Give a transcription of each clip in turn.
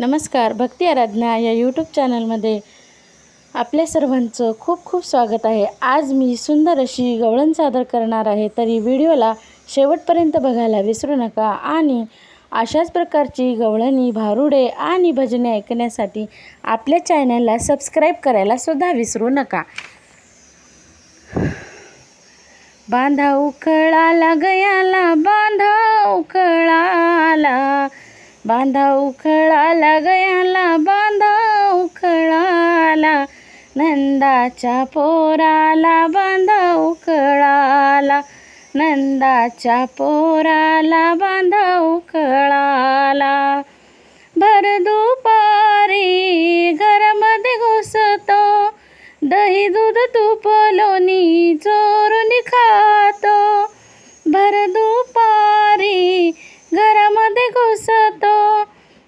नमस्कार भक्ती आराधना या यूट्यूब चॅनलमध्ये आपल्या सर्वांचं खूप खूप स्वागत आहे. आज मी सुंदर अशी गवळण सादर करणार आहे तरी व्हिडिओला शेवटपर्यंत बघायला विसरू नका आणि अशाच प्रकारची गवळणी भारुडे आणि भजने ऐकण्यासाठी आपल्या चॅनलला सबस्क्राईब करायला सुद्धा विसरू नका. बांधा उखळाला गयाला बांधा उखळाला बांधा उखळाला गयाला बांधा उखळाला नंदाच्या पोराला बांधा उखळाला नंदाच्या पोराला बांधा उखळाला. भर दुपारी घरामध्ये घुसतो दही दूध तुपलो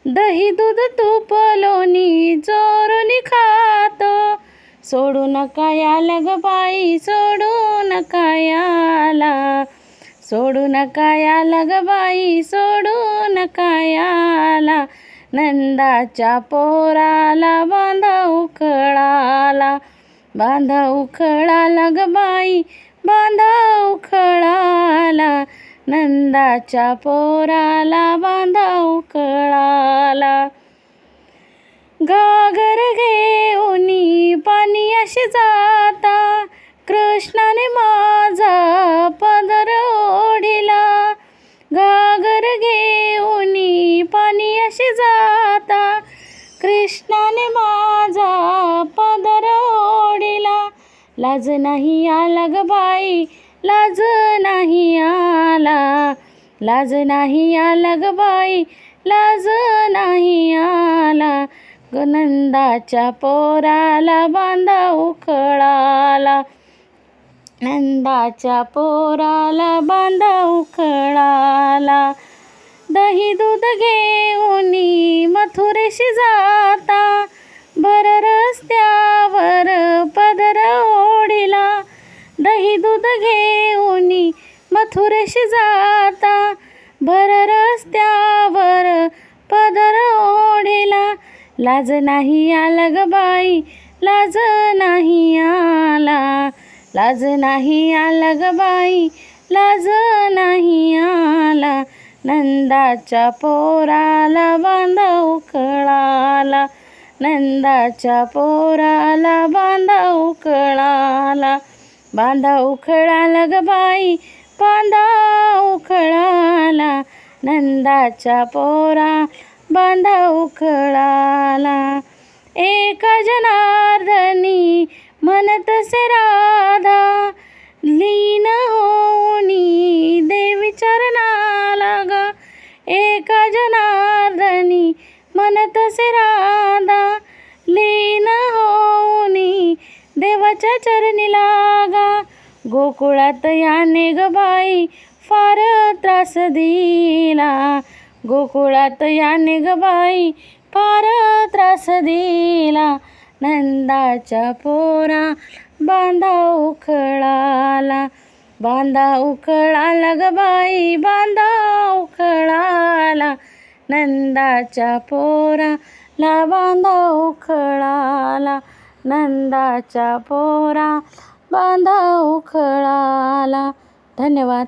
दही दूध तूप लोणी चोरून खातो. सोडू नका याला ग बाई सोडू नका याला. सोडू नका याला ग बाई सोडू नका याला. नंदाच्या पोराला बांधा उखळाला. बांधा उखळाला ग बाई बांधा उखळाला. नंदाच्या पोराला बांधा उखळ पाणी जाता. कृष्णाने माझा पदर ओढिला. गागर घेऊनी पाणी असे जाता. कृष्णाने माझा पदर ओढिला. लाज नाही आला ग बाई लाज नाही आला. लाज नाही आला ग बाई लाज नाही आला. नंदाच्या पोराला बांधा उखळाला. नंदाच्या पोराला बांधा उखळाला. दही दूध घेऊनी मथुरेशी जाता. भर रस्त्यावर पदर ओढिला. दही दूध घेऊनी मथुरेशी जाता. भर रस्त्या लाज नाही आला ग बाई लाज नाही आला. लाज नाही आला ग बाई लाज नाही आला. नंदाच्या पोराला बांधा कळाला. नंदाच्या पोराला बांधा उखळाला बांधा उखळाला ग बाई बांधा उखळाला नंदाच्या पोरा बांधा उखळाला एका जनार्दनी म्हणत राधा लीन होनी देवी चरणाला ग. एका जनार्दनी म्हणत राधा लीन होनी देवाच्या चरणी लागा गोकुळात याने ग बाई फार त्रास दिला. गोकुळात याने गबाई फार त्रास दिला. नंदाच्या पोरा बांधा उखळाला. बांधा उखळाला गबाई बांधा उखळाला. नंदाच्या पोरा ला बांधा उखळाला. नंदाच्या पोरा बांधा उखळाला. धन्यवाद.